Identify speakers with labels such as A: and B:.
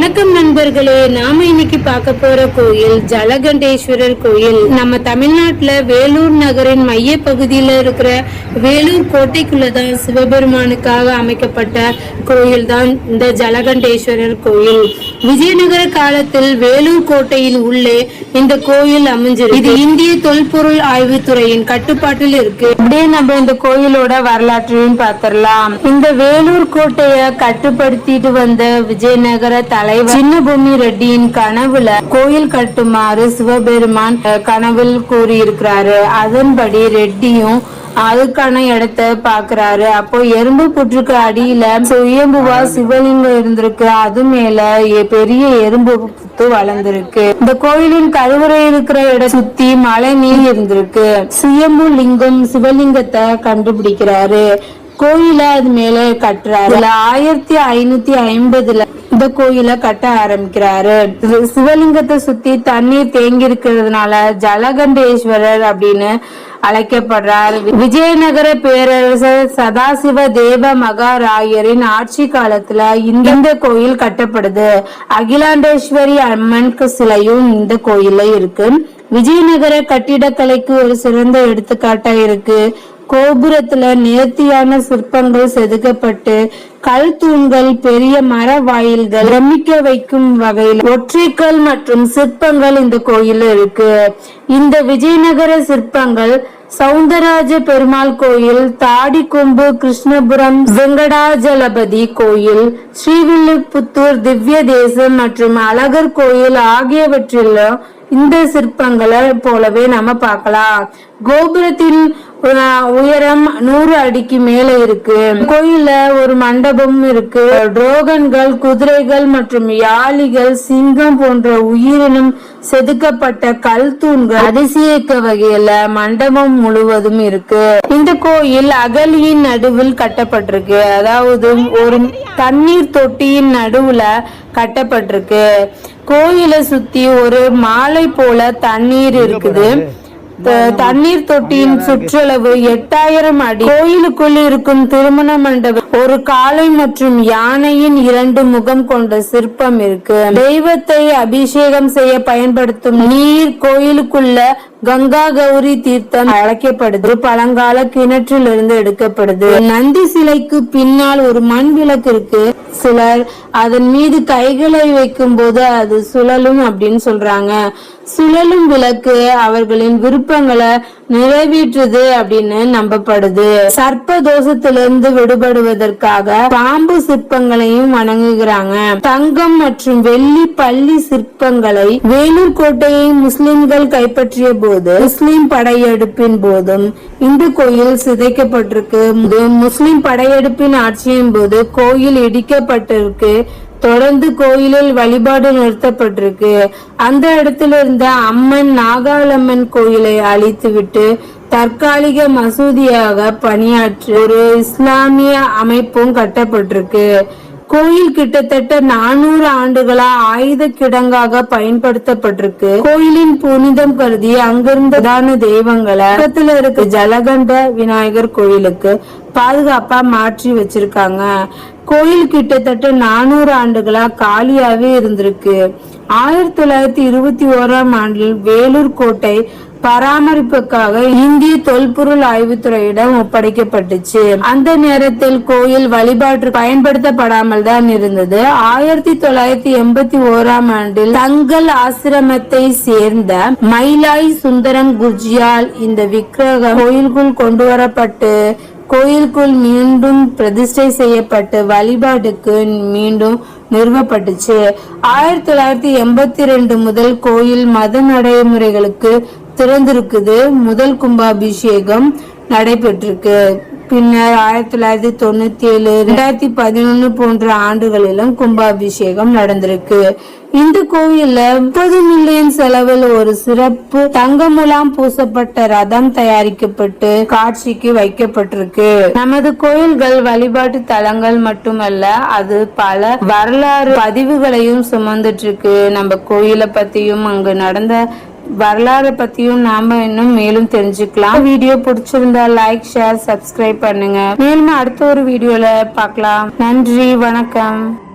A: வணக்கம் நண்பர்களே நாம இன்னைக்கு பார்க்க போற கோயில் ஜலகண்டேஸ்வரர் கோயில். நம்ம தமிழ்நாட்டுல வேலூர் நகரின் மைய பகுதியில இருக்கிற வேலூர் கோட்டைக்குள்ளதான் சிவபெருமானுக்காக அமைக்கப்பட்ட கோயில் தான் இந்த ஜலகண்டேஸ்வரர் கோயில். விஜயநகர காலத்தில் வேலூர் கோட்டையின் உள்ளே இந்த கோயில் அமைஞ்சிருக்கு. இது இந்திய தொல்பொருள் ஆய்வுத்துறையின் கட்டுப்பாட்டில் இருக்கு. அப்படியே நம்ம இந்த கோயிலோட வரலாற்றையும் பார்த்திடலாம். இந்த வேலூர் கோட்டைய கட்டுப்படுத்திட்டு வந்த விஜயநகர தலை தலைவர் சின்னபூமி ரெட்டியின் கனவுல கோயில் கட்டுமாறு சிவபெருமான் கனவில் கூறியிருக்கிறாரு. அதன்படி ரெட்டியும் அதுக்கான இடத்த பாக்குறாரு அப்போ எறும்பு புற்றுக்கு அடியில சுயம்புவா சிவலிங்கம் இருந்திருக்கு. அது மேல பெரிய எறும்பு புத்து வளர்ந்திருக்கு. இந்த கோயிலின் கருவறை இருக்கிற இடம் சுத்தி மழை நீர் இருந்திருக்கு. சுயம்பு லிங்கம் சிவலிங்கத்தை கண்டுபிடிக்கிறாரு. கோயில அது மேல கட்டுறாரு. ஆயிரத்தி ஐநூத்தி ஐம்பதுல இந்த கோயில கட்ட ஆரம்பிக்கிறாரு. சிவலிங்கத்தை சுத்தி தண்ணீர் தேங்கி இருக்கிறதுனால ஜலகண்டேஸ்வரர் அப்படின்னு அழைக்கப்படுறார். விஜயநகர பேரரசர் சதாசிவ தேவ மகாராயரின் ஆட்சி காலத்துல இந்த கோயில் கட்டப்படுது. அகிலாண்டேஸ்வரி அம்மனுக்கு சிலையும் இந்த கோயில்ல இருக்கு. விஜயநகர கட்டிடக்கலைக்கு ஒரு சிறந்த எடுத்துக்காட்டா இருக்கு. கோபுரத்துல நேர்த்தியான சிற்பங்கள் செதுக்கப்பட்டு கல் தூண்கள் பெரிய மர வாயில்கள் பிரமிக்க வைக்கும் வகையில் ஒற்றைக்கல் மற்றும் சிற்பங்கள் இந்த கோயில் இருக்கு. இந்த விஜயநகர சிற்பங்கள் சவுந்தரராஜ பெருமாள் கோயில் தாடிக்கொம்பு கிருஷ்ணபுரம் வெங்கடாஜலபதி கோயில் ஸ்ரீவில்லிபுத்தூர் திவ்ய தேசம் மற்றும் அழகர் கோயில் ஆகியவற்றிலும் இந்த சிற்பங்களை போலவே நம்ம பார்க்கலாம். கோபுரத்தின் உயரம் நூறு அடிக்கு மேல இருக்கு. கோயில்ல ஒரு மண்டபம் இருக்கு. ட்ரோகன்கள் குதிரைகள் மற்றும் யாளிகள் சிங்கம் போன்ற உயிரினம் செதுக்கப்பட்ட கல் தூண்கள் அதிசயிக்க வகையில மண்டபம் முழுவதும் இருக்கு. இந்த கோயில் அகலியின் நடுவில் கட்டப்பட்டிருக்கு. அதாவது ஒரு தண்ணீர் தொட்டியின் நடுவுல கட்டப்பட்டிருக்கு. கோயிலை சுத்தி ஒரு மாலை போல தண்ணீர் இருக்குது. தண்ணீர் தொட்டியின் சுற்றளவு எட்டாயிரம் அடி. கோயிலுக்குள் இருக்கும் திருமண மண்டபம் ஒரு காளை மற்றும் யானையின் இரண்டு முகம் கொண்ட சிற்பம் இருக்கு. தெய்வத்தை அபிஷேகம் செய்ய பயன்படுத்தும் நீர் கோயிலுக்குள்ள கங்கா கௌரி தீர்த்தம் அழைக்கப்படுது. ஒரு பழங்கால கிணற்றிலிருந்து எடுக்கப்படுது. நந்தி சிலைக்கு பின்னால் ஒரு மண் விளக்கு இருக்கு. சிலர் அதன் மீது கைகளை வைக்கும் போது அது சுழலும் அப்படின்னு சொல்றாங்க. சுழலும் விளக்கு அவர்களின் விருப்பங்களை நிறைவேற்றுது அப்படின்னு நம்பப்படுது. சர்ப்ப தோஷத்திலிருந்து விடுபடுவதற்காக பாம்பு சிற்பங்களையும் வணங்குகிறாங்க. தங்கம் மற்றும் வெள்ளி பள்ளி சிற்பங்களை வேலூர் கோட்டையை முஸ்லிம்கள் கைப்பற்றிய போது போது முஸ்லிம் படையெடுப்பின் போதும். இந்து கோயில் சிதைக்கப்பட்டிருக்கு. முஸ்லிம் படையெடுப்பின் ஆட்சியின் போது கோயில் இடிக்கப்பட்டிருக்கு. தொடர்ந்து கோயிலில் வழிபாடு நிறுத்தப்பட்டிருக்கு. அந்த இடத்துல இருந்த அம்மன் நாகாலம்மன் கோயிலை அழித்துவிட்டு தற்காலிக மசூதியாக பணியாற்றி ஒரு இஸ்லாமிய அமைப்பும் கட்டப்பட்டிருக்கு. கோயில் கிட்டத்தட்ட நானூறு ஆண்டுகளா ஆயுத கிடங்காக பயன்படுத்தப்பட்டிருக்கு. கோயிலின் புனிதம் கருதி அங்கிருந்த பிரதான தெய்வங்களை பக்கத்துல இருக்க ஜலகண்ட விநாயகர் கோயிலுக்கு பாதுகாப்பா மாற்றி வச்சிருக்காங்க. கோயில் கிட்டத்தட்ட நானூறு ஆண்டுகளா காலியாவே இருந்திருக்கு. ஆயிரத்தி தொள்ளாயிரத்தி இருபத்தி ஓராம் ஆண்டில் வேலூர் கோட்டை பராமரிப்புக்காக இந்திய தொல்பொருள் ஆய்வுத்துறையிடம் ஒப்படைக்கப்பட்டுச்சு. அந்த நேரத்தில் கோயில் வழிபாட்டு பயன்படுத்தப்படாமல் தான் இருந்தது. ஆயிரத்தி தொள்ளாயிரத்தி எண்பத்தி ஓராம் ஆண்டில் தங்கள் ஆசிரமத்தை சேர்ந்த மயிலாய் சுந்தரம் குர்ஜியால் இந்த விக்கிரகம் கோயிலுக்குள் கொண்டு வரப்பட்டு கோயிலுக்குள் மீண்டும் பிரதிஷ்டை செய்யப்பட்டு வழிபாட்டுக்கு மீண்டும் நிறுவப்பட்டுச்சு. ஆயிரத்தி தொள்ளாயிரத்தி எண்பத்தி ரெண்டு முதல் கோயில் மத நடைமுறைகளுக்கு திறந்திருக்குது. முதல் கும்பாபிஷேகம் நடைபெற்றிருக்கு. பின்னர் ஆயிரத்தி தொள்ளாயிரத்தி தொண்ணூத்தி ஏழு ரெண்டாயிரத்தி பதினொன்னு போன்ற ஆண்டுகளிலும் கும்பாபிஷேகம் நடந்திருக்கு. இந்த கோயில்ல முப்பது மில்லியன் செலவில் ஒரு சிறப்பு தங்கமுலாம் பூசப்பட்ட ரதம் தயாரிக்கப்பட்டு காட்சிக்கு வைக்கப்பட்டிருக்கு. நமது கோயில்கள் வழிபாட்டு தலங்கள் மட்டுமல்ல அது பல வரலாறு பதிவுகளையும் சுமந்துட்டு இருக்கு. நம்ம கோயிலை பத்தியும் அங்கு நடந்த வரலாறு பத்தியும் நாம இன்னும் மேலும் தெரிஞ்சுக்கலாம். வீடியோ பிடிச்சிருந்தா லைக் ஷேர் சப்ஸ்கிரைப் பண்ணுங்க. மேலும் அடுத்த ஒரு வீடியோல பார்க்கலாம் நன்றி வணக்கம்.